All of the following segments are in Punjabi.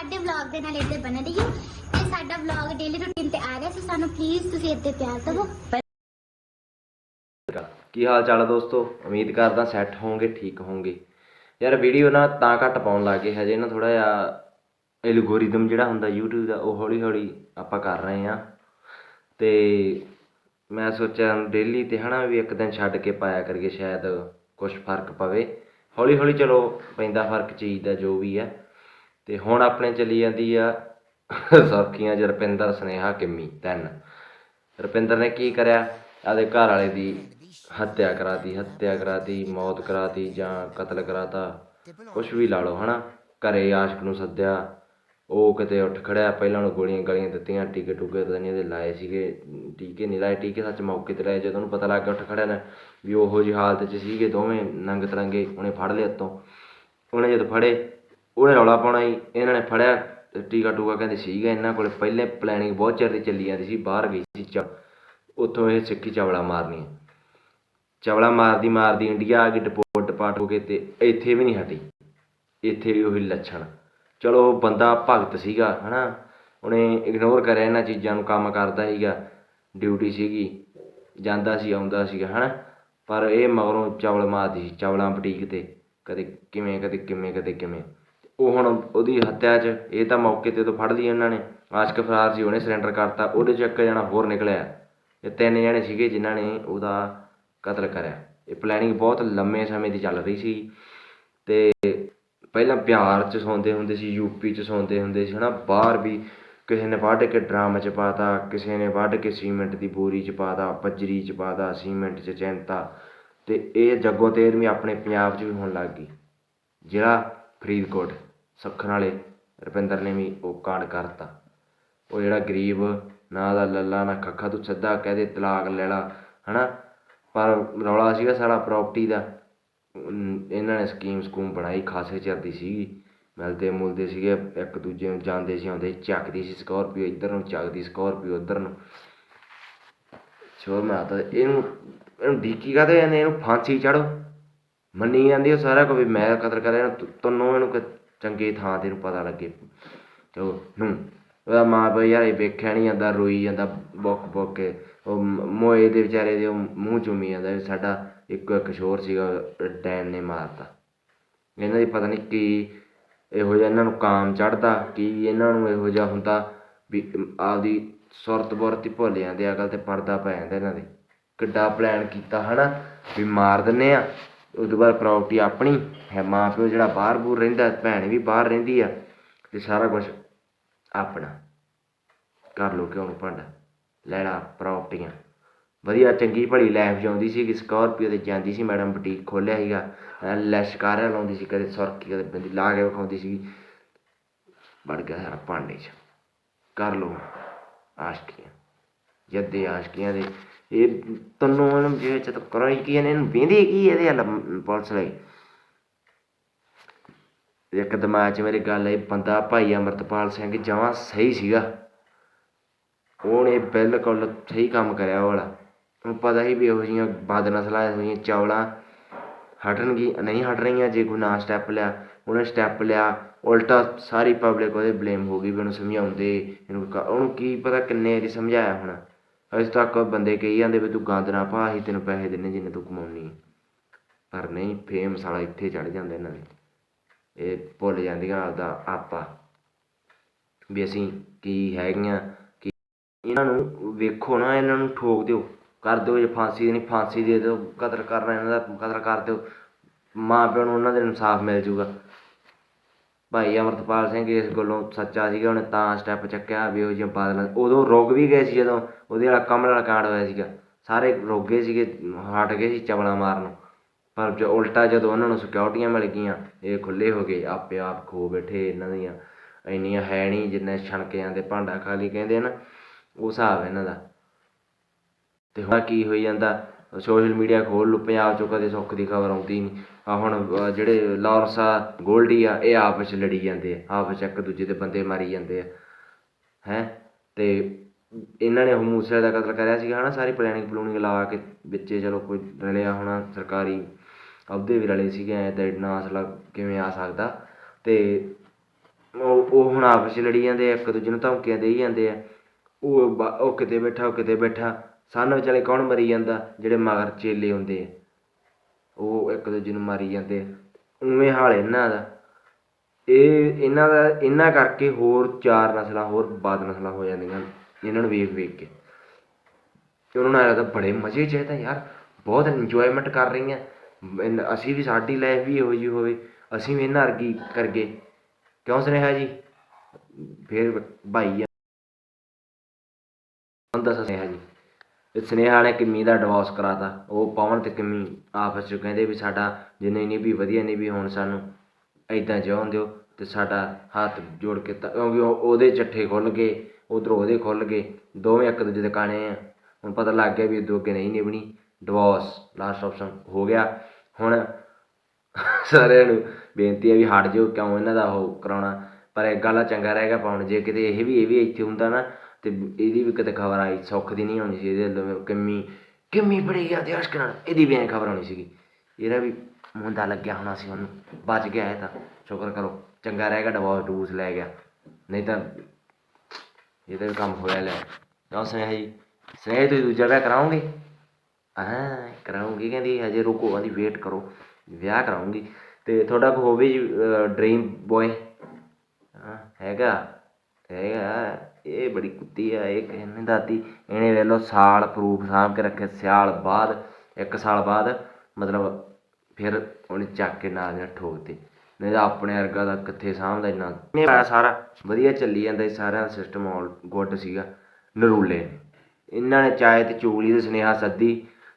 ਸਾਡੇ ਵਲੌਗ ਦੇ ਨਾਲ ਇੱਥੇ ਬਣੇ ਰਹੀਓ ਤੇ ਸਾਡਾ ਵਲੌਗ ਡੇਲੀ ਰੁਟੀਨ ਤੇ ਆ ਗਿਆ ਸੋ। ਸਾਨੂੰ ਪਲੀਜ਼ ਤੁਸੀਂ ਇੱਥੇ ਪਿਆਰ ਦਿਵੋ। ਕੀ ਹਾਲ ਚਾਲ ਹੈ ਦੋਸਤੋ? ਉਮੀਦ ਕਰਦਾ ਸੈੱਟ ਹੋਵੋਗੇ, ਠੀਕ ਹੋਵੋਗੇ। ਯਾਰ ਵੀਡੀਓ ਨਾ ਤਾਂ ਘੱਟ ਪਾਉਣ ਲੱਗੇ ਹਜੇ ਨਾ ਥੋੜਾ ਜਿਹਾ ਐਲਗੋਰਿਦਮ ਜਿਹੜਾ ਹੁੰਦਾ YouTube ਦਾ, ਉਹ ਹੌਲੀ ਹੌਲੀ ਆਪਾਂ ਕਰ ਰਹੇ ਆ ਤੇ ਮੈਂ ਸੋਚਿਆ ਡੇਲੀ ਤੇ ਹਨਾ ਵੀ ਇੱਕ ਦਿਨ ਛੱਡ ਕੇ ਪਾਇਆ ਕਰੀਏ, ਸ਼ਾਇਦ ਕੁਝ ਫ਼ਰਕ ਪਵੇ। ਹੌਲੀ ਹੌਲੀ ਚਲੋ, ਪੈਂਦਾ ਫ਼ਰਕ ਚੀਜ਼ ਦਾ ਜੋ ਵੀ ਹੈ। ਤੇ ਹੁਣ ਆਪਣੇ ਚਲੀ ਜਾਂਦੀ ਆ ਸਰਖੀਆਂ ਚ ਰੁਪਿੰਦਰ, ਸਨੇਹਾ, ਕਿੰਮੀ, ਤਿੰਨ। ਰੁਪਿੰਦਰ ਨੇ ਕੀ ਕਰਿਆ? ਆਦੇ ਘਰ ਵਾਲੇ ਦੀ ਹੱਤਿਆ ਕਰਾਤੀ ਹੱਤਿਆ ਕਰਾਤੀ, ਮੌਤ ਕਰਾਤੀ ਜਾਂ ਕਤਲ ਕਰਾਤਾ। ਕੁਛ ਵੀ ਲਾ ਲਓ, ਹਨਾ? ਘਰੇ ਆਸ਼ਕ ਨੂੰ ਸੱਦਿਆ। ਉਹ ਕਿਤੇ ਉੱਠ ਖੜਿਆ, ਪਹਿਲਾਂ ਉਹਨੂੰ ਗੋਲੀਆਂ ਗਲੀਆਂ ਦਿੱਤੀਆਂ, ਟੀਕੇ ਟੂਕੇ ਪਤਾ ਨਹੀਂ ਇਹਦੇ ਲਾਏ ਸੀਗੇ, ਟੀਕੇ ਨਹੀਂ ਲਾਏ। ਟੀਕੇ ਸੱਚ ਮੌਕੇ ਤੇ ਲਾਏ, ਜਦੋਂ ਉਹਨੂੰ ਪਤਾ ਲੱਗ ਗਿਆ ਉੱਠ ਖੜਿਆ ਨਾ ਵੀ ਉਹੋ ਜਿਹੀ ਹਾਲਤ 'ਚ ਸੀਗੇ ਦੋਵੇਂ ਨੰਗ ਤਰੰਗੇ ਉਹਨੇ ਫੜ ਲਿਆ ਉੱਤੋਂ ਉਹਨੇ ਜਦੋਂ ਫੜੇ ਉਹਨੇ ਰੌਲਾ ਪਾਉਣਾ ਜੀ, ਇਹਨਾਂ ਨੇ ਫੜਿਆ ਟੀਕਾ ਟੂਕਾ ਕਹਿੰਦੇ ਸੀਗਾ ਇਹਨਾਂ ਕੋਲੇ, ਪਹਿਲੇ ਪਲੈਨਿੰਗ ਬਹੁਤ ਚਿਰ ਦੀ ਚੱਲੀ ਜਾਂਦੀ ਸੀ, ਬਾਹਰ ਗਈ ਸੀ ਚ, ਉੱਥੋਂ ਇਹ ਸਿੱਖੀ ਚਵਲਾ ਮਾਰਨੀ ਚਵਲਾ ਮਾਰਦੀ ਮਾਰਦੀ ਇੰਡੀਆ ਆ ਗਈ ਡਿਪੋਰਟ ਡਿਪਾਰਟ ਹੋ ਕੇ ਤੇ ਇੱਥੇ ਵੀ ਨਹੀਂ ਹਟੀ। ਇੱਥੇ ਵੀ ਉਹੀ ਲੱਛਣ। ਚਲੋ ਬੰਦਾ ਭਗਤ ਸੀਗਾ, ਹਨਾ? ਉਹਨੇ ਇਗਨੋਰ ਕਰਿਆ ਇਹਨਾਂ ਚੀਜ਼ਾਂ ਨੂੰ, ਕੰਮ ਕਰਦਾ ਸੀਗਾ ਡਿਊਟੀ ਸੀਗੀ, ਜਾਂਦਾ ਸੀ, ਆਉਂਦਾ ਸੀਗਾ, ਹਨਾ? ਪਰ ਇਹ ਮਗਰੋਂ ਚਵਲ ਮਾਰਦੀ ਸੀ, ਚਵਲਾਂ ਬਟੀਕ ਤੇ, ਕਦੇ ਕਿਵੇਂ ਕਦੇ ਕਿਵੇਂ ਕਦੇ ਕਿਵੇਂ। ਉਹ ਹੁਣ ਉਹਦੀ ਹੱਤਿਆ 'ਚ, ਇਹ ਤਾਂ ਮੌਕੇ ਤੇ ਤੋਂ ਫੜ ਲਈ ਉਹਨਾਂ ਨੇ। ਆਸ਼ਕ ਫਰਾਰ ਸੀ, ਉਹਨੇ ਸਰੈਂਡਰ ਕਰਤਾ। ਉਹਦੇ 'ਚ ਇੱਕ ਜਣਾ ਹੋਰ ਨਿਕਲਿਆ। ਇਹ ਤਿੰਨ ਜਣੇ ਸੀਗੇ ਜਿਨ੍ਹਾਂ ਨੇ ਉਹਦਾ ਕਤਲ ਕਰਿਆ। ਇਹ ਪਲੈਨਿੰਗ ਬਹੁਤ ਲੰਮੇ ਸਮੇਂ ਦੀ ਚੱਲ ਰਹੀ ਸੀ। ਤੇ ਪਹਿਲਾਂ ਬਿਹਾਰ 'ਚ ਸੌਂਦੇ ਹੁੰਦੇ ਸੀ ਯੂਪੀ 'ਚ ਸੌਂਦੇ ਹੁੰਦੇ ਸੀ, ਹਨਾ? ਬਾਹਰ ਵੀ ਕਿਸੇ ਨੇ ਵੱਢ ਕੇ ਡਰਮ 'ਚ ਪਾਤਾ ਕਿਸੇ ਨੇ ਵੱਢ ਕੇ ਸੀਮੈਂਟ ਦੀ ਬੋਰੀ 'ਚ ਪਾਤਾ ਬੱਜਰੀ 'ਚ ਪਾਤਾ ਸੀਮੈਂਟ 'ਚ ਚੈਂਤਾ ਤੇ ਇਹ ਜੱਗੋ ਤੇਰਵੀਂ ਆਪਣੇ ਪੰਜਾਬ 'ਚ ਵੀ ਹੋਣ ਲੱਗ ਗਈ। ਜਿਹੜਾ ਫਰੀਦਕੋਟ। ਸੱਖਣ ਵਾਲੇ ਰੁਪਿੰਦਰ ਨੇ ਵੀ ਉਹ ਕਾਂਡ ਕਰਤਾ ਉਹ ਜਿਹੜਾ ਗਰੀਬ ਨਾ ਦਾ ਲੱਲਾ ਨਾ ਖੱਖਾ ਤੂੰ ਸਿੱਧਾ ਕਹਦੇ ਤਲਾਕ ਲੈ ਲਾ ਹਨਾ? ਪਰ ਰੌਲਾ ਸੀਗਾ ਸਾਰਾ ਪ੍ਰਾਪਰਟੀ ਦਾ। ਇਹਨਾਂ ਨੇ ਸਕੀਮ ਸਕੂਮ ਬਣਾਈ ਖਾਸੇ ਚਿਰ ਦੀ ਸੀਗੀ। ਮਿਲਦੇ ਮੁਲਦੇ ਸੀਗੇ ਇੱਕ ਦੂਜੇ ਨੂੰ ਜਾਂਦੇ ਸੀ ਆਉਂਦੇ ਸੀ, ਚੱਕਦੀ ਸੀ ਸਕੋਰਪੀਓ ਇੱਧਰ ਨੂੰ ਚੱਕਦੀ ਸਕੋਰਪੀਓ ਉੱਧਰ ਨੂੰ। ਸ਼ੋਰ ਮਾਤਾ ਇਹਨੂੰ ਇਹਨੂੰ ਡੀਕੀ ਕਾਹਦੇ ਇਹਨੂੰ ਫਾਂਸੀ ਚੜੋ ਮੰਨੀ ਜਾਂਦੀ ਉਹ ਸਾਰਾ ਕੁਝ ਵੀ ਮੈਂ ਕਦਰ ਕਰਿਆ ਇਹਨੂੰ ਤੈਨੂੰ ਇਹਨੂੰ ਕਿ ਚੰਗੀ ਥਾਂ ਤੇ ਨੂੰ ਪਤਾ ਲੱਗੇ। ਤੇ ਉਹ ਹੂੰ, ਉਹਦਾ ਮਾਂ ਪਿਓ ਯਾਰ ਇਹ ਵੇਖਿਆ ਨਹੀਂ ਜਾਂਦਾ, ਰੋਈ ਜਾਂਦਾ ਬੁੱਕ ਬੁੱਕ ਕੇ। ਉਹ ਮ- ਮੋਏ ਦੇ ਵਿਚਾਰੇ ਦੇ ਉਹ ਮੂੰਹ ਚੁੰਮੀ ਜਾਂਦਾ ਵੀ ਸਾਡਾ ਇੱਕੋ ਇੱਕ ਸ਼ੋਰ ਸੀਗਾ, ਡੈਨ ਨੇ ਮਾਰਤਾ। ਇਹਨਾਂ ਦੀ ਪਤਾ ਨਹੀਂ ਕੀ ਇਹੋ ਜਿਹਾ ਇਹਨਾਂ ਨੂੰ ਕਾਮ ਚੜਦਾ ਕੀ ਇਹਨਾਂ ਨੂੰ ਇਹੋ ਜਿਹਾ ਹੁੰਦਾ ਵੀ ਆਪਦੀ ਸੁਰਤ ਬੁਰਤ ਹੀ ਭੁੱਲ ਜਾਂਦੇ ਅਕਲ ਤੇ ਪਰਦਾ ਪੈ ਜਾਂਦਾ ਇਹਨਾਂ ਦੇ। ਕਿੱਡਾ ਪਲਾਨ ਕੀਤਾ ਹਨਾ, ਵੀ ਮਾਰ ਦਿੰਨੇ ਆ ਉਸ ਤੋਂ ਬਾਅਦ ਪ੍ਰਾਪਰਟੀ ਆਪਣੀ ਹੈ ਮਾਂ ਪਿਓ ਜਿਹੜਾ ਬਾਹਰ ਬੂਰ ਰਹਿੰਦਾ ਭੈਣ ਵੀ ਬਾਹਰ ਰਹਿੰਦੀ ਆ, ਤੇ ਸਾਰਾ ਕੁਝ ਆਪਣਾ। ਕਰ ਲੋ ਕਿਉਂ ਭਾਂਡਾ, ਲੈਣਾ ਲਾ ਪ੍ਰਾਪਰਟੀਆਂ। ਵਧੀਆ, ਚੰਗੀ ਭਲੀ ਲਾਈਫ ਜਿਉਂਦੀ ਸੀ ਕਿ ਸਕਾਰਪੀਓ ਤੇ ਜਾਂਦੀ ਸੀ, ਮੈਡਮ ਬੁਟੀਕ ਖੋਲਿਆ ਸੀਗਾ। ਐਂ ਲੈਸ਼ਕਾਰਿਆ ਲਾਉਂਦੀ ਸੀ, ਕਦੇ ਸੁਰਖੀ, ਕਦੇ ਬੰਦੀ ਲਾ ਕੇ ਵਿਖਾਉਂਦੀ ਸੀ ਵੜ ਗਿਆ ਸਾਰਾ ਭਾਂਡੇ 'ਚ। ਕਰ ਲੋ ਆਸ਼ਕੀਆਂ, ਜੱਦੇ ਆਸ਼ਕੀਆਂ ਦੇ। ਇਹ ਤੈਨੂੰ ਇਹਨੂੰ ਜੇ ਚ ਤਾਂ ਕੀ ਇਹਨੂੰ ਵੇਂਦੀ ਕੀ ਇਹਦੇ ਹਲ ਪੁਲਿਸ ਲਈ ਇੱਕ ਦਿਮਾਗ 'ਚ ਮੇਰੇ ਗੱਲ ਆਈ, ਬੰਦਾ ਭਾਈ ਅਮਰਤਪਾਲ ਸਿੰਘ ਜਮਾਂ ਸਹੀ ਸੀਗਾ। ਉਹਨੇ ਬਿਲਕੁਲ ਸਹੀ ਕੰਮ ਕਰਿਆ ਉਹ ਵਾਲਾ। ਉਹਨੂੰ ਪਤਾ ਸੀ ਵੀ ਇਹੋ ਜਿਹੀਆਂ ਬਦ ਨਸਲਾਂ ਇਹੋ ਜਿਹੀਆਂ ਚੌਲਾਂ ਹਟਣਗੀ, ਨਹੀਂ ਹਟ ਰਹੀਆਂ ਜੇ ਕੋਈ ਨਾ ਸਟੈਪ ਲਿਆ। ਉਹਨੇ ਸਟੈਪ ਲਿਆ, ਉਲਟਾ ਸਾਰੀ ਪਬਲਿਕ ਉਹਦੇ ਬਲੇਮ ਹੋ ਗਈ ਵੀ ਉਹਨੂੰ ਸਮਝਾਉਂਦੇ, ਇਹਨੂੰ ਉਹਨੂੰ ਕੀ ਪਤਾ ਕਿੰਨੇ ਵਾਰੀ ਸਮਝਾਇਆ ਹੁਣ। ਅਜੇ ਤੱਕ ਬੰਦੇ ਕਹੀ ਜਾਂਦੇ ਵੀ ਤੂੰ ਗੰਦ ਨਾ ਪਾ, ਅਸੀਂ ਤੈਨੂੰ ਪੈਸੇ ਦਿੰਨੇ ਜਿੰਨੇ ਤੂੰ ਕਮਾਉਣੀ ਪਰ ਨਹੀਂ ਫੇਮ ਸਾਲਾ ਇੱਥੇ ਚੜ ਜਾਂਦਾ ਇਹਨਾਂ ਦੇ। ਇਹ ਭੁੱਲ ਜਾਂਦੀਆਂ ਆਪਦਾ ਆਪਾ ਵੀ ਅਸੀਂ ਕੀ ਹੈਗੀਆਂ, ਕੀ ਇਹਨਾਂ ਨੂੰ ਵੇਖੋ ਨਾ, ਇਹਨਾਂ ਨੂੰ ਠੋਕ ਦਿਓ, ਕਰ ਦਿਓ ਜੇ ਫਾਂਸੀ ਦੇਣੀ ਫਾਂਸੀ ਦੇ ਦਿਓ, ਕਤਲ ਕਰਨਾ ਇਹਨਾਂ ਦਾ ਕਦਰ ਕਰ ਦਿਓ, ਮਾਂ ਪਿਓ ਨੂੰ ਉਹਨਾਂ ਦੇ ਇਨਸਾਫ ਮਿਲ ਜੂਗਾ ਭਾਈ ਅਮਰਤਪਾਲ ਸਿੰਘ ਇਸ ਗੱਲੋਂ ਸੱਚਾ ਸੀਗਾ, ਉਹਨੇ ਤਾਂ ਸਟੈਪ ਚੱਕਿਆ ਵੀ ਉਹ ਜਿਹਾ ਬਾਦਲ, ਉਦੋਂ ਰੁਕ ਵੀ ਗਏ ਸੀ ਜਦੋਂ, ਉਹਦੇ ਵਾਲਾ ਕਮਲ ਵਾਲਾ ਕਾਂਡ ਹੋਇਆ ਸੀਗਾ, ਸਾਰੇ ਰੁਕ ਗਏ ਸੀਗੇ, ਹਟ ਗਏ ਸੀ ਚਵਲਾ ਮਾਰਨ ਪਰ ਜੋ ਉਲਟਾ ਜਦੋਂ ਉਹਨਾਂ ਨੂੰ ਸਿਕਿਉਰਟੀਆਂ ਮਿਲ ਗਈਆਂ, ਇਹ ਖੁੱਲ੍ਹੇ ਹੋ ਗਏ, ਆਪੇ ਆਪ ਖੋ ਬੈਠੇ ਇਹਨਾਂ ਦੀਆਂ। ਇੰਨੀਆਂ ਹੈ ਨਹੀਂ ਜਿੰਨੇ ਛਣਕਿਆਂ ਦੇ ਭਾਂਡਾ ਖਾਲੀ ਕਹਿੰਦੇ ਆ ਨਾ ਉਹ ਹਿਸਾਬ ਇਹਨਾਂ ਦਾ। ਤੇ ਹੁਣ ਕੀ ਹੋਈ ਜਾਂਦਾ, ਸੋਸ਼ਲ ਮੀਡੀਆ ਖੋਲ ਲਓ ਪੰਜਾਬ ਚੋਂ ਕਦੇ ਸੁੱਖ ਦੀ ਖਬਰ ਆਉਂਦੀ ਨਹੀਂ। ਆ ਹੁਣ ਜਿਹੜੇ ਲਾਰਸ ਆ, ਗੋਲਡੀ ਆ, ਇਹ ਆਪਸ ਵਿੱਚ ਲੜੀ ਜਾਂਦੇ ਆ, ਆਪਸ ਵਿੱਚ ਇੱਕ ਦੂਜੇ ਦੇ ਬੰਦੇ ਮਾਰੀ ਜਾਂਦੇ ਆ। ਹੈ? ਤੇ ਇਹਨਾਂ ਨੇ ਉਹ ਮੂਸੇ ਦਾ ਕਤਲ ਕਰਿਆ ਸੀਗਾ, ਹਨਾ? ਸਾਰੀ ਪਲੈਨਿੰਗ ਪਲੂਨਿੰਗ ਲਾ ਕੇ ਵਿੱਚੇ ਚਲੋ ਕੋਈ ਰਲਿਆ ਹੋਣਾ ਸਰਕਾਰੀ ਅਹੁਦੇ ਵੀ ਰਲੇ ਸੀਗੇ, ਐਂ ਤਾਂ ਇੰਨਾ ਅਸਲਾ ਕਿਵੇਂ ਆ ਸਕਦਾ? ਅਤੇ ਉਹ ਉਹ ਹੁਣ ਆਪਸ 'ਚ ਲੜੀ ਜਾਂਦੇ ਆ, ਇੱਕ ਦੂਜੇ ਨੂੰ ਧਮਕੀਆਂ ਦੇਈ ਜਾਂਦੇ ਆ। ਉਹ ਬ- ਉਹ ਕਿਤੇ ਬੈਠਾ, ਉਹ ਕਿਤੇ ਬੈਠਾ। ਸਾਨੂੰ ਵਿਚਾਲੇ ਕੌਣ ਮਰੀ ਜਾਂਦਾ? ਜਿਹੜੇ ਮਗਰ ਚੇਲੇ ਹੁੰਦੇ ਆ। ਉਹ ਇੱਕ ਦੂਜੇ ਨੂੰ ਮਾਰੀ ਜਾਂਦੇ ਆ। ਉਵੇਂ ਹਾਲ ਇਹਨਾਂ ਦਾ। ਇਹ, ਇਹਨਾਂ ਦਾ, ਇਹਨਾਂ ਕਰਕੇ ਹੋਰ ਚਾਰ ਨਸਲਾਂ, ਹੋਰ ਬਾਦ ਨਸਲਾਂ ਹੋ ਜਾਂਦੀਆਂ ਇਹਨਾਂ ਨੂੰ ਵੇਖ ਵੇਖ ਕੇ। ਤੇ ਉਹਨਾਂ ਨੂੰ ਐਂ ਲੱਗਦਾ ਬੜੇ ਮਜ਼ੇ 'ਚ ਹੈ ਤਾਂ ਯਾਰ। ਬਹੁਤ ਇੰਜੋਇਮੈਂਟ ਕਰ ਰਹੀਆਂ। ਅਸੀਂ ਵੀ ਸਾਡੀ ਲਾਈਫ ਵੀ ਇਹੋ ਜਿਹੀ ਹੋਵੇ, ਅਸੀਂ ਵੀ ਇਹਨਾਂ ਵਰਗੀ ਕਰਗੇ ਕਿਉਂ ਸੁਨੇਹਾ ਜੀ? ਫਿਰ ਭਾਈ ਆ। ਦੱਸ ਸੁਨੇਹਾ ਜੀ। ਤੇ ਸੁਨੇਹਾ ਨੇ ਕਿੰਮੀ ਦਾ ਡਿਵੋਰਸ ਕਰਾਤਾ। ਉਹ ਪਵਨ ਤੇ ਕਿੰਮੀ ਆਪਸ ਚ ਕਹਿੰਦੇ ਵੀ ਸਾਡਾ ਜਿੰਨੇ ਨਹੀਂ ਵੀ ਵਧੀਆ, ਨਹੀਂ ਵੀ ਹੁਣ ਸਾਨੂੰ ਐਦਾਂ ਜਿਉਣ ਦਿਓ। ਤੇ ਸਾਡਾ ਹੱਥ ਜੋੜ ਕੇ ਤਾਂ, ਕਿਉਂਕਿ ਉਹਦੇ ਚੱਠੇ ਖੁੱਲ ਗਏ, ਉਧਰੋਂ ਉਹਦੇ ਖੁੱਲ ਗਏ। ਦੋਵੇਂ ਇੱਕ ਦੂਜੇ ਦੇ ਕਾਣੇ ਆ। ਹੁਣ ਪਤਾ ਲੱਗ ਗਿਆ ਵੀ ਇਹ ਦੋ ਅੱਗੇ ਨਹੀਂ ਨਿਭਣੀ। ਡਿਵੋਰਸ ਲਾਸਟ ਆਪਸ਼ਨ ਹੋ ਗਿਆ। ਹੁਣ ਸਾਰਿਆਂ ਨੂੰ ਬੇਨਤੀ ਹੈ ਵੀ ਹਟ ਜਾਓ, ਕਿਉਂ ਇਹਨਾਂ ਦਾ ਉਹ ਕਰਾਉਣਾ? ਪਰ ਇੱਕ ਗੱਲ ਆ ਚੰਗਾ ਰਹੇਗਾ ਪਾਉਣ, ਜੇ ਕਿਤੇ ਇਹ ਵੀ ਇਹ ਵੀ ਇੱਥੇ ਹੁੰਦਾ ਨਾ, ਤੇ ਇਹਦੀ ਵੀ ਕਿਤੇ ਖਬਰ ਆਈ, ਸੁੱਖ ਦੀ ਨਹੀਂ ਹੋਣੀ ਸੀ, ਇਹਦੇ ਕਿੰਮੀ ਕਿੰਮੀ ਬੜੀ ਗਿਆ ਤੇ ਅਸ਼ਕ ਨਾਲ, ਇਹਦੀ ਵੀ ਐਂ ਖਬਰ ਆਉਣੀ ਸੀਗੀ। ਇਹਦਾ ਵੀ ਮੁੰਡਾ ਲੱਗਿਆ ਹੋਣਾ ਸੀ ਉਹਨੂੰ, ਬਚ ਗਿਆ ਇਹ ਤਾਂ, ਸ਼ੁਕਰ ਕਰੋ, ਚੰਗਾ ਰਹੇਗਾ ਡਬੋਸ ਡੂਸ ਲੈ ਗਿਆ। ਨਹੀਂ ਤਾਂ ਇਹਦਾ ਵੀ ਕੰਮ ਹੋਇਆ ਲੈ। ਨਾ ਸੁਨੇਹਾ ਜੀ, ਸੁਨੇਹਾ ਤੁਸੀਂ ਦੂਜਾ ਵਿਆਹ ਕਰਾਓਗੇ? ਹਾਂ ਕਰਾਉਂਗੀ, ਕਹਿੰਦੀ ਹਜੇ ਰੁਕੋ, ਕਹਿੰਦੀ ਵੇਟ ਕਰੋ, ਵਿਆਹ ਕਰਾਉਂਗੀ। ਤੇ ਤੁਹਾਡਾ ਕੋਈ ਹੋਵੇ ਜੀ ਡ੍ਰੀਮ ਬੋਏ ਹਾਂ, ਹੈਗਾ ਹੈਗਾ, ਇਹ ਬੜੀ ਕੁੱਤੀ ਆ, ਇਹ ਕਹਿੰਦੇ ਦਾਦੀ ਇਹਨੇ ਵੇਖ ਲਓ, ਸਾਲ ਪ੍ਰੂਫ ਸਾਂਭ ਕੇ ਰੱਖੇ, ਸਿਆਲ ਬਾਅਦ, ਇੱਕ ਸਾਲ ਬਾਅਦ, ਮਤਲਬ ਫਿਰ ਉਹਨੇ ਚੱਕ ਕੇ ਨਾਲ ਨਾਲ ਠੋਕਤੇ ਨਹੀਂ ਤਾਂ ਆਪਣੇ ਵਰਗਾ ਦਾ ਕਿੱਥੇ ਸਾਂਭਦਾ ਇੰਨਾ? ਨਹੀਂ ਸਾਰਾ। ਵਧੀਆ ਚੱਲੀ ਜਾਂਦਾ ਸੀ ਸਾਰਿਆਂ ਦਾ ਸਿਸਟਮ ਆਲ ਗੁੱਡ ਸੀਗਾ, ਨਰੂਲੇ ਇਹਨਾਂ ਨੇ ਚਾਹੇ ਤੇ ਚੁਗਲੀ ਦੇ ਸੁਨੇਹਾ ਸੱਦੀ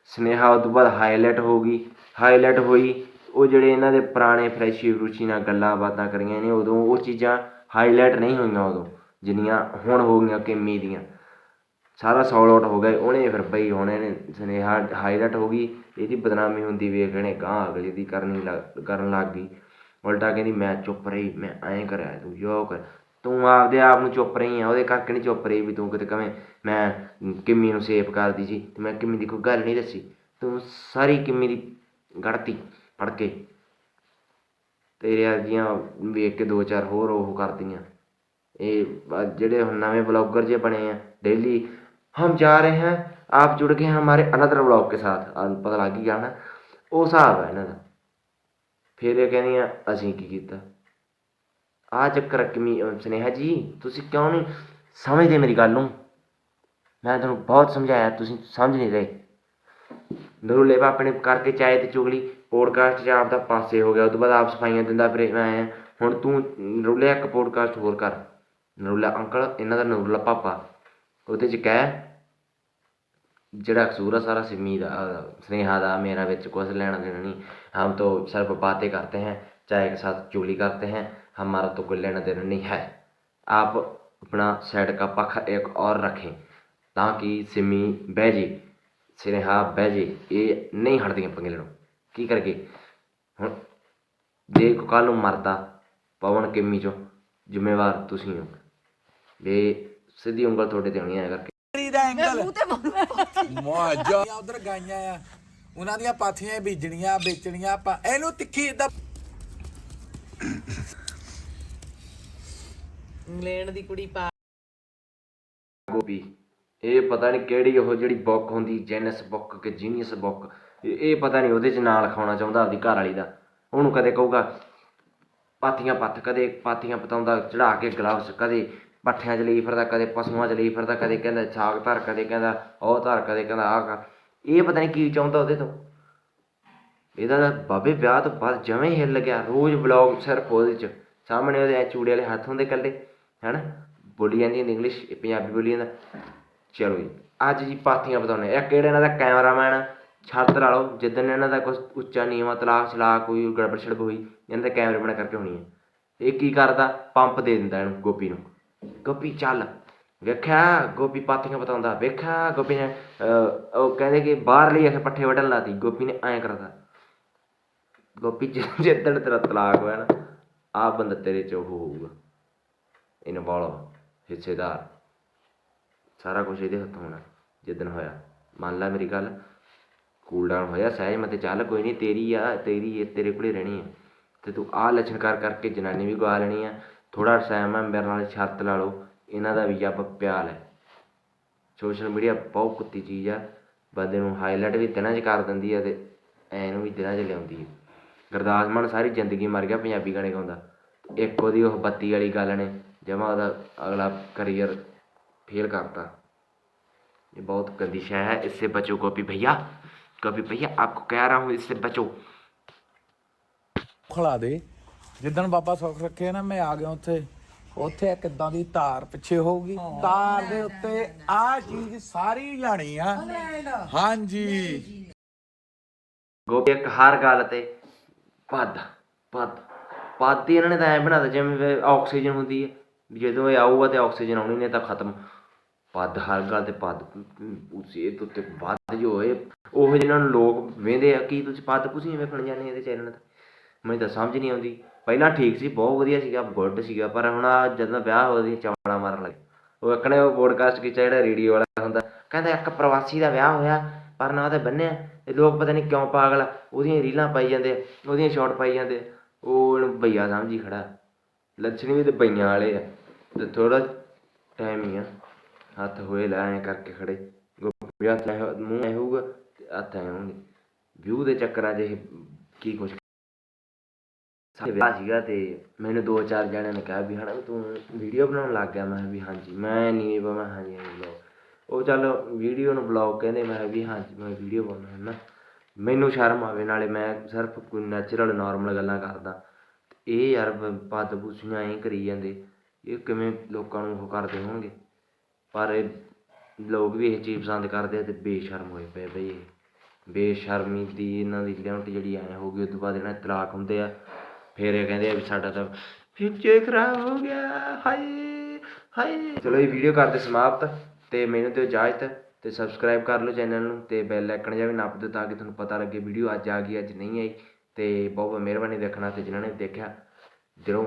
ਸੁਨੇਹਾ ਉਹ ਤੋਂ ਬਾਅਦ ਹਾਈਲਾਈਟ ਹੋ ਗਈ। ਹਾਈਲਾਈਟ ਹੋਈ, ਉਹ ਜਿਹੜੇ ਇਹਨਾਂ ਦੇ ਪੁਰਾਣੇ ਫਰੈਸ਼ੀ ਫਰੂਸ਼ੀ ਨਾਲ ਗੱਲਾਂ ਬਾਤਾਂ ਕਰੀਆਂ ਨੇ, ਉਦੋਂ ਉਹ ਚੀਜ਼ਾਂ ਹਾਈਲਾਈਟ ਨਹੀਂ ਹੋਈਆਂ ਉਦੋਂ, ਜਿੰਨੀਆਂ ਹੁਣ ਹੋ ਗਈਆਂ ਕਿੰਮੀ ਦੀਆਂ। ਸਾਰਾ ਸੌਲ ਆਊਟ ਹੋ ਗਿਆ, ਉਹਨੇ ਫਿਰ ਬਈ ਹੁਣ ਇਹਨੇ ਸੁਨੇਹਾ ਹਾਈਲਾਈਟ ਹੋ ਗਈ, ਇਹਦੀ ਬਦਨਾਮੀ ਹੁੰਦੀ ਵੇਖ ਇਹਨੇ ਗਾਂ ਅਗਲੇ ਦੀ ਕਰਨੀ ਲੱਗ- ਕਰਨ ਲੱਗ ਗਈ। ਉਲਟਾ ਕਹਿੰਦੀ, ਮੈਂ ਚੁੱਪ ਰਹੀ, ਮੈਂ ਐਂ ਕਰਿਆ, ਤੂੰ ਜੋ ਕਰ। ਤੂੰ ਆਪਦੇ ਆਪ ਨੂੰ ਚੁੱਪ ਰਹੀ ਆ ਉਹਦੇ ਕਰਕੇ ਨਹੀਂ ਚੁੱਪ ਰਹੀ ਵੀ ਤੂੰ ਕਿਤੇ ਕਵੇਂ ਮੈਂ ਕਿੰਮੀ ਨੂੰ ਸੇਵ ਕਰਦੀ ਸੀ ਤੇ ਮੈਂ ਕਿੰਮੀ ਦੀ ਕੋਈ ਗੱਲ ਨਹੀਂ ਦੱਸੀ ਤੂੰ ਸਾਰੀ ਕਿੰਮੀ ਦੀ ਗੜਤੀ ਫੜ ਕੇ ਤੇਰੇ ਵਰਗੀਆਂ ਵੇਖ ਕੇ ਦੋ ਚਾਰ ਹੋਰ ਉਹ ਕਰਦੀਆਂ ਇਹ ਬ- ਜਿਹੜੇ ਹੁਣ ਨਵੇਂ ब्लॉगर ਜੇ बने हैं डेली हम जा रहे हैं आप जुड़ गए हैं हमारे अनदर ब्लॉग के साथ ਆ ਪਤਾ ਲੱਗ ਹੀ ਗਿਆ ਨਾ ਉਹ ਹਿਸਾਬ ਹੈ ਇਹਨਾਂ ਦਾ ਫਿਰ ਇਹ ਕਹਿੰਦੀਆਂ ਅਸੀਂ ਕੀ ਕੀਤਾ ਆ ਚੱਕਰ ਰਕਮੀ ਸੁਨੇਹਾ ਜੀ, ਤੁਸੀਂ ਕਿਉਂ ਨਹੀਂ ਸਮਝਦੇ ਮੇਰੀ ਗੱਲ ਨੂੰ? ਮੈਂ ਤੁਹਾਨੂੰ ਬਹੁਤ ਸਮਝਾਇਆ, ਤੁਸੀਂ ਸਮਝ ਨਹੀਂ ਰਹੇ। ਨਰੂਲੇਵਾ ਆਪਣੇ ਕਰਕੇ ਚਾਏ ਤੇ ਚੁਗਲੀ ਪੋਡਕਾਸਟ 'ਚ ਆਪਦਾ ਪਾਸੇ ਹੋ ਗਿਆ ਉਸ ਤੋਂ ਬਾਅਦ ਆਪ ਸਫਾਈਆਂ ਦਿੰਦਾ ਫਿਰ ਆਇਆ, ਹੁਣ ਤੂੰ ਨਰੂਲੇ ਇੱਕ ਪੋਡਕਾਸਟ ਹੋਰ ਕਰ। ਨਰੂਲਾ ਅੰਕਲ, ਇਹਨਾਂ ਦਾ ਨਰੂਲਾ ਪਾਪਾ। ਉਹਦੇ 'ਚ ਕਹਿ, ਜਿਹੜਾ ਕਸੂਰ ਆ ਸਾਰਾ ਸਿਮੀ ਦਾ ਸਨੇਹਾ ਦਾ, ਮੇਰਾ ਵਿੱਚ ਕੁਝ ਲੈਣਾ ਦੇਣਾ ਨਹੀਂ। ਹਮ ਤੋਂ ਸਿਰਫ ਬਾਤੇ ਕਰਤੇ ਹੈ, ਚਾਹੇ ਇੱਕ ਸਾਥ ਚੁਗਲੀ ਕਰਤੇ ਹੈ। हमारा तो कोई लेना देना नहीं है आप अपना साइड का पक्ष एक और रखें ताकि सिमी बह जे स्नेहा बह जे ਇਹ ਨਹੀਂ ਹਟਦੀਆਂ ਪੰਗੇ ਲੈਣੋਂ ਕੀ ਕਰਗੇ ਹੁਣ ਜੇ ਕੋ ਕੱਲ ਨੂੰ ਮਰਦਾ ਪਵਨ ਕਿੰਮੀ ਚੋਂ ਜ਼ਿੰਮੇਵਾਰ ਤੁਸੀਂ ਹੋ ਵੀ ਸਿੱਧੀ ਉਂਗਲ ਤੁਹਾਡੇ ਤੇ ਹੋਣੀ ਐ ਕਰਕੇ ਦਾ ਐਂਗਲ ਮੌਜਾ ਉਧਰ ਗਾਈਆਂ ਆ ਉਹਨਾਂ ਦੀਆਂ ਪਾਥੀਆਂ ਬੀਜਣੀਆਂ ਵੇਚਣੀਆਂ ਆਪਾਂ ਇਹਨੂੰ ਤਿੱਖੀ ਇਦਾਂ ਇੰਗਲੈਂਡ ਦੀ ਕੁੜੀ ਪਾ ਗੋਪੀ, ਇਹ ਪਤਾ ਨਹੀਂ ਕਿਹੜੀ ਉਹ ਜਿਹੜੀ ਬੁੱਕ ਹੁੰਦੀ, ਜੈਨਸ ਬੁੱਕ ਕਿ ਜੀਨੀਅਸ ਬੁੱਕ, ਇਹ ਪਤਾ ਨਹੀਂ ਉਹਦੇ ਚ ਨਾਂ ਲਿਖਾਉਣਾ ਚਾਹੁੰਦਾ ਆਪਦੀ ਘਰ ਵਾਲੀ ਦਾ। ਉਹਨੂੰ ਕਦੇ ਕਹੂਗਾ, ਪਾਥੀਆਂ ਪੱਥ, ਕਦੇ ਪਾਥੀਆਂ ਪਤਾਉਂਦਾ ਚੜਾ ਕੇ ਗਲਵਸ, ਕਦੇ ਪੱਠਿਆਂ 'ਚ ਲਈ ਫਿਰਦਾ, ਕਦੇ ਪਸ਼ੂਆਂ 'ਚ ਲਈ ਫਿਰਦਾ, ਕਦੇ ਕਹਿੰਦਾ ਛਾਗ ਧਰ, ਕਦੇ ਕਹਿੰਦਾ ਉਹ ਧਰ, ਕਦੇ ਕਹਿੰਦਾ ਆਹ ਕਰ। ਇਹ ਪਤਾ ਨਹੀਂ ਕੀ ਚਾਹੁੰਦਾ ਉਹਦੇ ਤੋਂ। ਇਹਦਾ ਬਾਬੇ ਵਿਆਹ ਤੋਂ ਬਾਅਦ ਜਵੇਂ ਹਿੱਲ ਗਿਆ, ਰੋਜ਼ ਵਲੌਗ ਸਿਰਫ ਉਹਦੇ 'ਚ। ਸਾਹਮਣੇ ਉਹਦੇ ਐ ਚੂੜੇ ਵਾਲੇ ਹੱਥ ਹੁੰਦੇ ਕੱਲੇ ਹੈਨਾ? ਬੋਲੀ ਜਾਂਦੀ ਹੁੰਦੀ ਇੰਗਲਿਸ਼ ਪੰਜਾਬੀ ਬੋਲੀ ਜਾਂਦਾ ਚਲੋ ਜੀ, ਅੱਜ ਜੀ ਪਾਥੀਆਂ ਬਤਾਉਣੇ ਇਹ ਕਿਹੜੇ ਇਹਨਾਂ ਦਾ ਕੈਮਰਾਮੈਨ? ਛੱਤ ਲਾ ਲਓ, ਜਿੱਦਣ ਇਹਨਾਂ ਦਾ ਕੁਝ ਉੱਚਾ ਨੀਵਾਂ ਤਲਾਕ ਚਲਾਕ ਕੋਈ ਗੜਬੜ ਛੜਬ ਹੋਈ, ਇਹਨਾਂ ਦੇ ਕੈਮਰੇ ਬਣਾ ਕਰਕੇ ਹੋਣੀ ਹੈ ਇਹ ਕੀ ਕਰਦਾ? ਪੰਪ ਦੇ ਦਿੰਦਾ ਇਹਨੂੰ ਗੋਪੀ ਨੂੰ। ਗੋਪੀ, ਚੱਲ। ਵੇਖਿਆ, ਗੋਪੀ ਪਾਥੀਆਂ ਬਤਾਉਂਦਾ ਵੇਖਿਆ, ਗੋਪੀ ਨੇ ਉਹ ਕਹਿੰਦੇ ਕਿ ਬਾਹਰ ਲਈ ਅਖੇ ਪੱਠੇ ਵੱਢਣ ਲਾਤੀ। ਗੋਪੀ ਨੇ ਐਂ ਕਰਦਾ। ਗੋਪੀ ਜਿ- ਜਿੱਦਣ ਤੇਰਾ ਤਲਾਕ ਹੋਇਆ ਨਾ ਆ ਬੰਦਾ ਤੇਰੇ ਚ ਉਹ ਹੋਊਗਾ। ਇਨਵੋਲਵ ਹਿੱਸੇਦਾਰ। ਸਾਰਾ ਕੁਝ ਇਹਦੇ ਹੱਥ ਹੋਣਾ, ਜਿੱਦਣ ਹੋਇਆ। ਮੰਨ ਲੈ ਮੇਰੀ ਗੱਲ ਕੂਲ ਡਾਊਨ ਹੋਇਆ, ਸਹਿਜ ਮਤੇ ਚੱਲ, ਕੋਈ ਨਹੀਂ ਤੇਰੀ ਆ, ਤੇਰੀ ਇਹ ਤੇਰੇ ਕੋਲੇ ਰਹਿਣੀ ਆ। ਤੇ ਤੂੰ ਆਹ ਲੱਛਣ ਕਰ ਕਰਕੇ ਜਨਾਨੀ ਵੀ ਗਵਾ ਲੈਣੀ ਆ। ਥੋੜਾ ਸਹਿਮ ਹੈ ਮੇਰੇ ਨਾਲ ਸ਼ਰਤ ਲਾ ਲਓ, ਇਹਨਾਂ ਦਾ ਵੀ ਜੱਬ ਪਿਆਲ ਹੈ। ਸੋਸ਼ਲ ਮੀਡੀਆ ਬਹੁਤ ਕੁੱਤੀ ਚੀਜ਼ ਆ, ਬੰਦੇ ਨੂੰ ਹਾਈਲਾਈਟ ਵੀ ਦਿਨਾਂ 'ਚ ਕਰ ਦਿੰਦੀ ਆ ਤੇ ਐ ਨੂੰ ਵੀ ਦਿਨਾਂ 'ਚ ਲਿਆਉਂਦੀ ਹੈ ਗੁਰਦਾਸ ਮਾਨ ਸਾਰੀ ਜ਼ਿੰਦਗੀ ਮਰ ਗਿਆ ਪੰਜਾਬੀ ਗਾਣੇ ਗਾਉਂਦਾ। ਇੱਕ ਉਹਦੀ ਉਹ ਬੱਤੀ ਵਾਲੀ ਗੱਲ ਨੇ ਜਮਾ ਉਹਦਾ ਅਗਲਾ ਕਰੀਅਰ फेल करता ये बहुत गंदी शय है इससे बचो गोपी भैया गोपी भैया आपको कह रहा हूँ इससे बचो ਖਲਾ ਦੇ ਜਿੱਦਣ ਬਾਬਾ ਸੁੱਖ ਰੱਖੇ ਨਾ ਮੈਂ ਆ ਗਿਆ ਉੱਥੇ ਉੱਥੇ ਇੱਕ ਇਦਾਂ ਦੀ ਧਾਰ ਪਿੱਛੇ ਹੋਊਗੀ ਧਾਰ ਦੇ ਉੱਤੇ ਆ ਚੀਜ਼ ਸਾਰੀ ਜਾਣੀ ਆ ਹਾਂਜੀ ਗੋਪੀ ਇੱਕ ਹਰ ਗੱਲ ਤੇ ਪੱਦ ਪੱਦ ਪੱਦ ਹੀ ਇਹਨਾਂ ਨੇ ਤਾਂ ਐ ਬਣਾਤਾ ਜਿਵੇਂ ਆਕਸੀਜਨ ਹੁੰਦੀ ਹੈ ਵੀ ਜਦੋਂ ਇਹ ਆਊਗਾ ਤੇ ਆਕਸੀਜਨ ਆਉਣੀ ਨਹੀਂ ਤਾਂ ਖਤਮ। ਪੱਦ ਹਰ ਗੱਲ ਤੇ ਪੱਦ ਉਸੇ ਤੋਂ ਤੇ ਵੱਧ ਜੋ ਹੋਏ ਉਹ ਜਿਹਨਾਂ ਨੂੰ ਲੋਕ ਵੇਂਦੇ ਆ ਕੀ ਤੁਸੀਂ ਪੱਦ ਤੁਸੀਂ ਵੇਖਣ ਜਾਂਦੇ ਇਹਦੇ ਚੈਨਲ ਤੇ? ਮੈਨੂੰ ਤਾਂ ਸਮਝ ਨਹੀਂ ਆਉਂਦੀ। ਪਹਿਲਾਂ ਠੀਕ ਸੀ ਬਹੁਤ ਵਧੀਆ ਸੀਗਾ ਗੁੱਡ ਸੀਗਾ ਪਰ ਹੁਣ ਆਹ ਜਦੋਂ ਵਿਆਹ ਹੋ ਗਈ ਚਵਣਾ ਮਾਰਨ ਲੱਗੇ। ਉਹ ਇੱਕ ਨੇ ਉਹ ਪੋਡਕਾਸਟ ਕੀਤਾ ਜਿਹੜਾ ਰੇਡੀਓ ਵਾਲਾ ਹੁੰਦਾ ਕਹਿੰਦਾ ਇੱਕ ਪ੍ਰਵਾਸੀ ਦਾ ਵਿਆਹ ਹੋਇਆ ਪਰ ਨਾ ਤੇ ਬੰਨਿਆ। ਤੇ ਲੋਕ ਪਤਾ ਨਹੀਂ ਕਿਉਂ ਪਾਗਲ ਆ, ਉਹਦੀਆਂ ਰੀਲਾਂ ਪਾਈ ਜਾਂਦੇ ਉਹਦੀਆਂ ਸ਼ਾਰਟ ਪਾਈ ਜਾਂਦੇ ਉਹ ਇਹਨੂੰ ਭਈਆ ਸਮਝੀ ਖੜਾ। ਲੱਛਣ ਵੀ ਤੇ ਬਈਆਂ ਵਾਲੇ ਆ। ਤੇ ਥੋੜਾ ਟਾਈਮ ਹੀ ਆ। ਹੱਥ ਹੋਏ ਲੈ ਐਂ ਕਰਕੇ ਖੜੇ। ਗੋਪੀ ਹੱਥ ਐ ਮੂੰਹ ਐ ਹੋਊਗਾ ਤੇ ਹੱਥ ਐ ਹੋਣਗੇ। ਵਿਊ ਦੇ ਚੱਕਰਾਂ 'ਚ ਇਹ ਕੀ ਕੁਛ ਸਾਡੇ ਵਿਆਹ ਸੀਗਾ ਤੇ ਮੈਨੂੰ ਦੋ ਚਾਰ ਜਣਿਆਂ ਨੇ ਕਿਹਾ ਵੀ ਹਣਾ ਤੂੰ ਵੀਡੀਓ ਬਣਾਉਣ ਲੱਗ ਗਿਆ। ਮੈਂ ਕਿਹਾ ਵੀ ਹਾਂਜੀ। ਮੈਂ ਨਹੀਂ ਮੈਂ ਹਾਂਜੀ ਹਾਂਜੀ ਬਲੌਗ ਉਹ ਚੱਲ ਵੀਡੀਓ ਨੂੰ ਬਲੌਗ ਕਹਿੰਦੇ। ਮੈਂ ਵੀ ਹਾਂਜੀ, ਮੈਂ ਵੀਡੀਓ ਬਣਾਉਣਾ ਹੈ ਨਾ। ਮੈਨੂੰ ਸ਼ਰਮ ਆਵੇ, ਨਾਲੇ ਮੈਂ ਸਿਰਫ ਕੋਈ ਨੈਚੁਰਲ ਨਾਰਮਲ ਗੱਲਾਂ ਕਰਦਾ। ਤੇ ਇਹ ਯਾਰ ਬ- ਐਂ ਕਰੀ ਜਾਂਦੇ। ਇਹ ਕਿਵੇਂ ਲੋਕਾਂ ਨੂੰ ਉਹ ਕਰਦੇ ਹੋਣਗੇ। ਪਰ ਇਹ ਲੋਕ ਵੀ ਇਹ ਚੀਜ਼ ਪਸੰਦ ਕਰਦੇ ਆ ਅਤੇ ਬੇਸ਼ਰਮ ਹੋਏ ਪਏ ਬਈ ਇਹ। ਬੇਸ਼ਰਮੀ ਦੀ ਇਹਨਾਂ ਦੀ ਲਿਮਟ ਜਿਹੜੀ ਐ ਹੋ ਗਈ ਉਸ ਤੋਂ ਬਾਅਦ ਇਹਨਾਂ ਦੇ ਤਲਾਕ ਹੁੰਦੇ ਆ। ਫਿਰ ਇਹ ਕਹਿੰਦੇ ਆ ਵੀ ਸਾਡਾ ਤਾਂ ਫਿਊਚਰ ਖਰਾਬ ਹੋ ਗਿਆ, ਹਾਏ ਹਾਏ। ਚਲੋ ਇਹ ਵੀਡੀਓ ਕਰਦੇ ਸਮਾਪਤ। ਤੇ ਮੈਨੂੰ ਦਿਓ ਇਜਾਜ਼ਤ ਤੇ ਸਬਸਕ੍ਰਾਈਬ ਕਰ ਲਓ ਚੈਨਲ ਨੂੰ ਤੇ ਬੈਲ ਆਈਕਨ ਜਿਹਾ ਵੀ ਨੱਪ ਦਿਓ ਤਾਂ ਕਿ ਤੁਹਾਨੂੰ ਪਤਾ ਲੱਗੇ ਵੀਡੀਓ ਅੱਜ ਆ ਗਈ, ਅੱਜ ਨਹੀਂ ਆਈ। ਤੇ ਬਹੁਤ ਬਹੁਤ ਮਿਹਰਬਾਨੀ ਦੇਖਣਾ ਤੇ ਜਿਨ੍ਹਾਂ ਨੇ ਦੇਖਿਆ ਦਿਲੋਂ